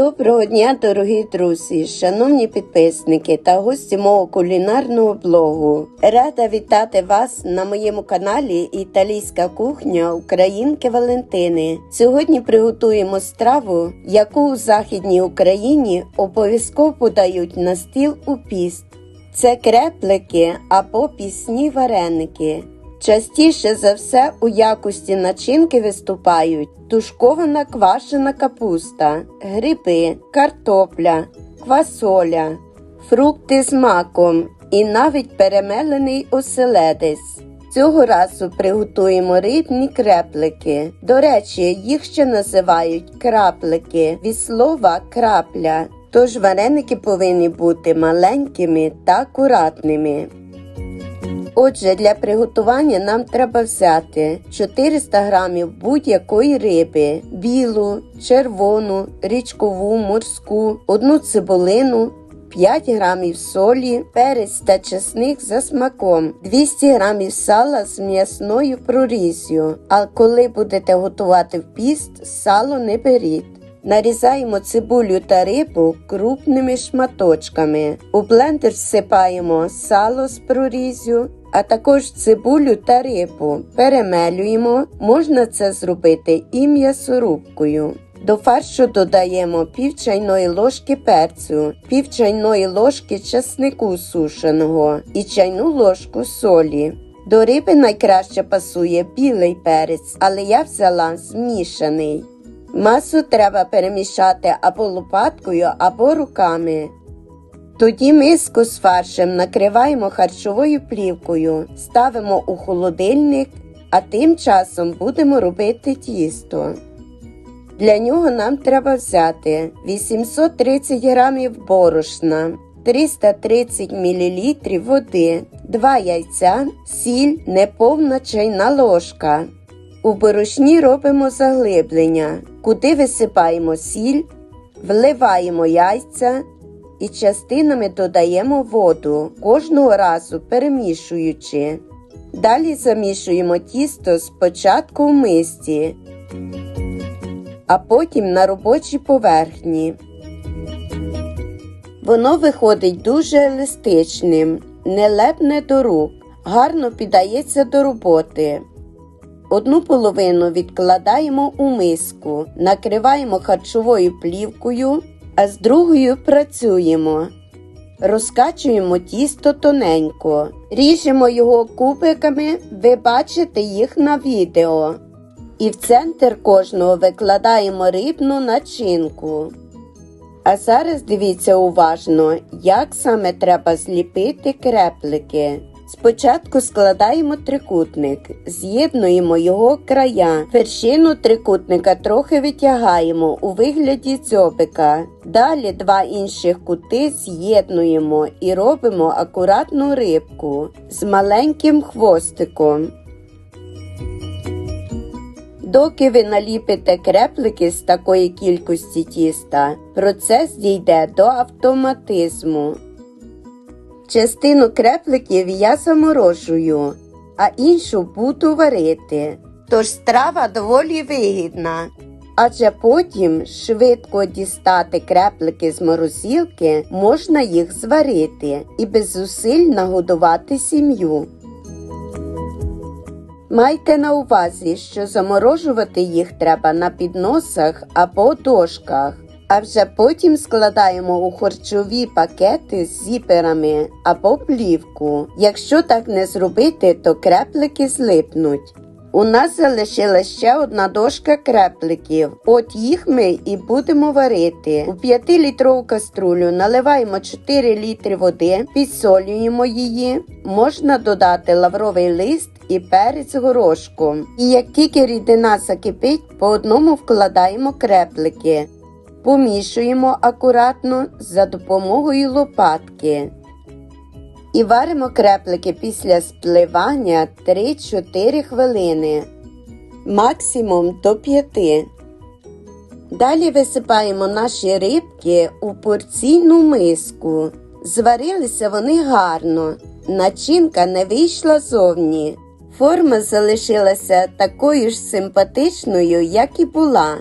Доброго дня, дорогі друзі, шановні підписники та гості мого кулінарного блогу. Рада вітати вас на моєму каналі Італійська кухня Українки Валентини. Сьогодні приготуємо страву, яку у Західній Україні обов'язково подають на стіл у піст. Це креплики або пісні вареники. Частіше за все у якості начинки виступають тушкована квашена капуста, гриби, картопля, квасоля, фрукти з маком і навіть перемелений оселедець. Цього разу приготуємо рибні креплики. До речі, їх ще називають краплики від слова крапля. Тож вареники повинні бути маленькими та акуратними. Отже, для приготування нам треба взяти 400 грамів будь-якої риби, білу, червону, річкову, морську, одну цибулину, 5 грамів солі, перець та чесник за смаком, 200 грамів сала з м'ясною проріз'ю. А коли будете готувати в піст, сало не беріть. Нарізаємо цибулю та рибу крупними шматочками. У блендер всипаємо сало з прорізю, а також цибулю та рибу. Перемелюємо. Можна це зробити і м'ясорубкою. До фаршу додаємо пів чайної ложки перцю, пів чайної ложки чеснику сушеного і чайну ложку солі. До риби найкраще пасує білий перець, але я взяла змішаний. Масу треба перемішати або лопаткою, або руками. Тоді миску з фаршем накриваємо харчовою плівкою, ставимо у холодильник, а тим часом будемо робити тісто. Для нього нам треба взяти 830 г борошна, 330 мл води, 2 яйця, сіль, неповна чайна ложка. У борошні робимо заглиблення, куди висипаємо сіль, вливаємо яйця і частинами додаємо воду, кожного разу перемішуючи. Далі замішуємо тісто спочатку в мисці, а потім на робочій поверхні. Воно виходить дуже еластичним, не лепне до рук, гарно піддається до роботи. Одну половину відкладаємо у миску, накриваємо харчовою плівкою, а з другою працюємо. Розкачуємо тісто тоненько, ріжемо його кубиками, ви бачите їх на відео. І в центр кожного викладаємо рибну начинку. А зараз дивіться уважно, як саме треба зліпити креплики. Спочатку складаємо трикутник, з'єднуємо його края. Вершину трикутника трохи витягаємо у вигляді дзьобика. Далі два інших кути з'єднуємо і робимо акуратну рибку з маленьким хвостиком. Доки ви наліпите креплики з такої кількості тіста, процес дійде до автоматизму. Частину крепликів я заморожую, а іншу буду варити. Тож страва доволі вигідна. Адже потім швидко дістати креплики з морозилки, можна їх зварити і без зусиль нагодувати сім'ю. Майте на увазі, що заморожувати їх треба на підносах або дошках, а вже потім складаємо у харчові пакети з зіперами або плівку. Якщо так не зробити, то креплики злипнуть. У нас залишилась ще одна дошка крепликів. От їх ми і будемо варити. У 5-літрову каструлю наливаємо 4 літри води, підсолюємо її. Можна додати лавровий лист і перець горошком. І як тільки рідина закипить, по одному вкладаємо креплики. Помішуємо акуратно за допомогою лопатки. І варимо креплики після спливання 3-4 хвилини, максимум до 5. Далі висипаємо наші рибки у порційну миску. Зварилися вони гарно, начинка не вийшла зовні. Форма залишилася такою ж симпатичною, як і була.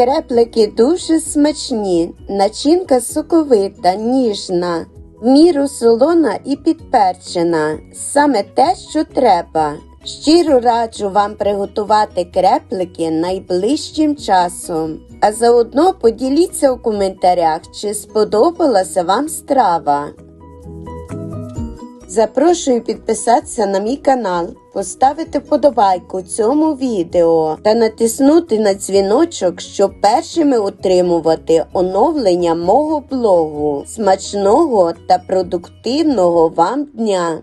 Креплики дуже смачні, начинка соковита, ніжна, в міру солона і підперчена. Саме те, що треба. Щиро раджу вам приготувати креплики найближчим часом. А заодно поділіться у коментарях, чи сподобалася вам страва. Запрошую підписатися на мій канал, поставити вподобайку цьому відео та натиснути на дзвіночок, щоб першими отримувати оновлення мого блогу. Смачного та продуктивного вам дня!